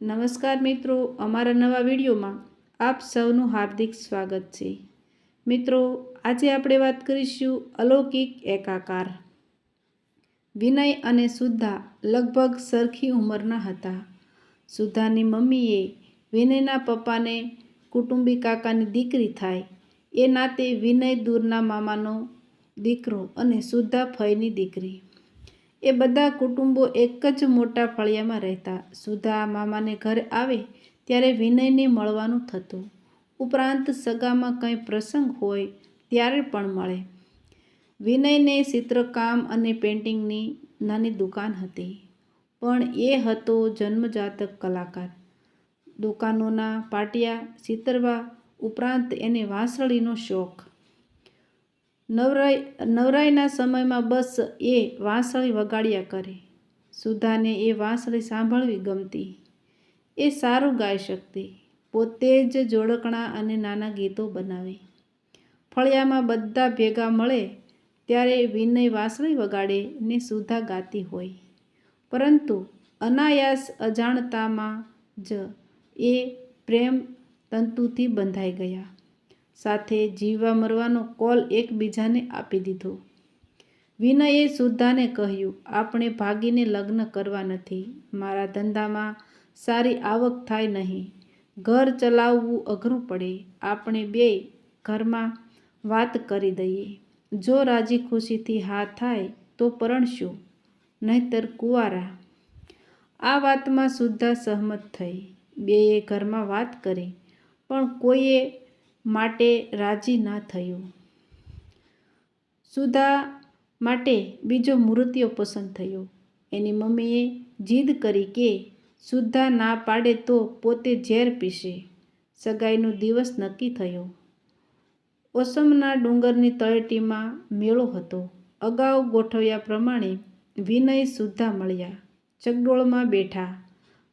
નમસ્કાર મિત્રો, અમારા નવા વિડીયોમાં આપ સૌનું હાર્દિક સ્વાગત છે. મિત્રો, આજે આપણે વાત કરીશું અલૌકિક એકાકાર. વિનય અને સુદ્ધા લગભગ સરખી ઉંમરના હતા. સુદ્ધાની મમ્મીએ વિનયના પપ્પાને કુટુંબી કાકાની દીકરી થાય, એ નાતે વિનય દૂરના મામાનો દીકરો અને સુદ્ધા ફઈની દીકરી. એ બધા કુટુંબો એક જ મોટા ફળિયામાં રહેતા. સુધા મામાને ઘરે આવે ત્યારે વિનયને મળવાનું થતું. ઉપરાંત સગામાં કંઈ પ્રસંગ હોય ત્યારે પણ મળે. વિનયને ચિત્રકામ અને પેઇન્ટિંગની નાની દુકાન હતી. પણ એ હતો જન્મજાતક કલાકાર. દુકાનોના પાટિયા, ચિતરવા ઉપરાંત એને વાંસળીનો શોખ. નવરાઈ, નવરાઈના સમયમાં બસ એ વાંસળી વગાડ્યા કરે. સુધાને એ વાંસળી સાંભળવી ગમતી. એ સારું ગાઈ શકતી. પોતે જ જોડકણા અને નાના ગીતો બનાવે. ફળિયામાં બધા ભેગા મળે ત્યારે વિનય વાંસળી વગાડે ને સુધા ગાતી હોય. પરંતુ અનાયાસ અજાણતામાં જ એ પ્રેમ તંતુથી બંધાઈ ગયા. સાથે જીવવા મરવાનો કોલ એકબીજાને આપી દીધો. વિનયે સુદ્ધાને કહ્યું, આપણે ભાગીને લગ્ન કરવા નથી. મારા ધંધામાં સારી આવક થાય નહીં. ઘર ચલાવવું અઘરું પડે. આપણે બે ઘરમાં વાત કરી દઈએ. જો રાજી ખુશીથી હા થાય, તો પરણશું. નહીતર કુંવારા. આ વાતમાં સુદ્ધા સહમત થઈ. બેએ ઘરમાં વાત કરી, પણ કોઈએ માટે રાજી ના થયું. સુધા માટે બીજો મૃત્યુ પસંદ થયો. એની મમ્મીએ જીદ કરી કે સુદ્ધા ના પાડે તો પોતે ઝેર પીશે. સગાઈનો દિવસ નક્કી થયો. ઓસમના ડુંગરની તળેટીમાં મેળો હતો. અગાઉ ગોઠવ્યા પ્રમાણે વિનય સુદ્ધા મળ્યા. ચગડોળમાં બેઠા.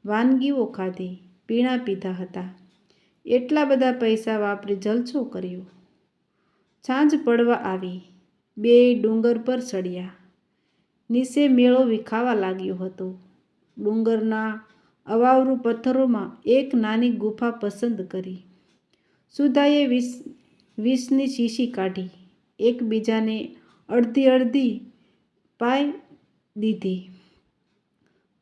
વાનગીઓ ખાધી, પીણા પીધા હતા. એટલા બધા પૈસા વાપરી જલસો કર્યો. સાંજ પડવા આવી બે ડુંગર પર ચડ્યા. નીચે મેળો વિખાવા લાગ્યો હતો. ડુંગરના અવાવરૂ પથ્થરોમાં એક નાની ગુફા પસંદ કરી. સુધાએ વિસ વિષની શીશી કાઢી. એકબીજાને અડધી અડધી પાઈ દીધી.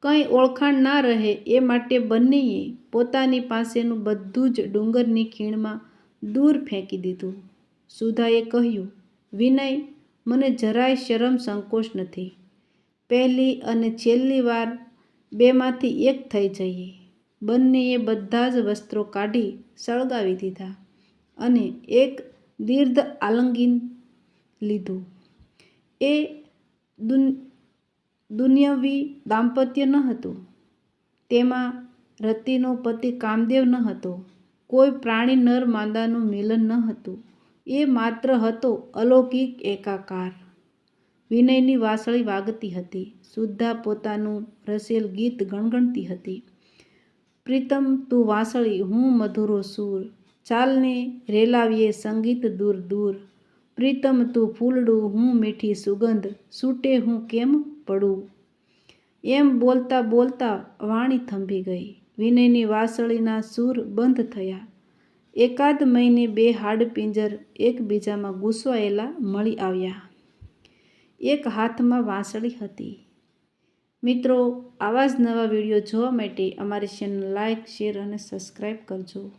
કંઈ ઓળખાણ ના રહે એ માટે બંનેએ પોતાની પાસેનું બધું જ ડુંગરની ખીણમાં દૂર ફેંકી દીધું. સુધાએ કહ્યું, વિનય, મને જરાય શરમ સંકોચ નથી. પહેલી અને છેલ્લી વાર બેમાંથી એક થઈ જઈએ. બંનેએ બધા જ વસ્ત્રો કાઢી સળગાવી દીધા અને એક દીર્ઘ આલંગીન લીધું. એ દુન દુન્યવી દાંપત્ય ન હતું. તેમાં રતિનો પતિ કામદેવ ન હતો. કોઈ પ્રાણી નર માદાનું મિલન ન હતું. એ માત્ર હતો અલૌકિક એકાકાર. વિનયની વાસળી વાગતી હતી. સુદ્ધા પોતાનું રસેલ ગીત ગણગણતી હતી. પ્રીતમ, તું વાંસળી, હું મધુરો સૂર. ચાલને રેલાવીએ સંગીત દૂર દૂર. પ્રીતમ, તું ફૂલડું, હું મીઠી સુગંધ. છૂટે હું કેમ પડું. એમ બોલતા બોલતા વાણી થંભી ગઈ. વિનયની વાંસળીના સૂર બંધ થયા. એકાદ મહિને બે હાડપિંજર એકબીજામાં ગુસવાયેલા મળી આવ્યા. એક હાથમાં વાંસળી હતી. મિત્રો, આવા જ નવા વીડિયો જોવા માટે અમારી ચેનલ લાઇક શેર અને સબસ્ક્રાઈબ કરજો.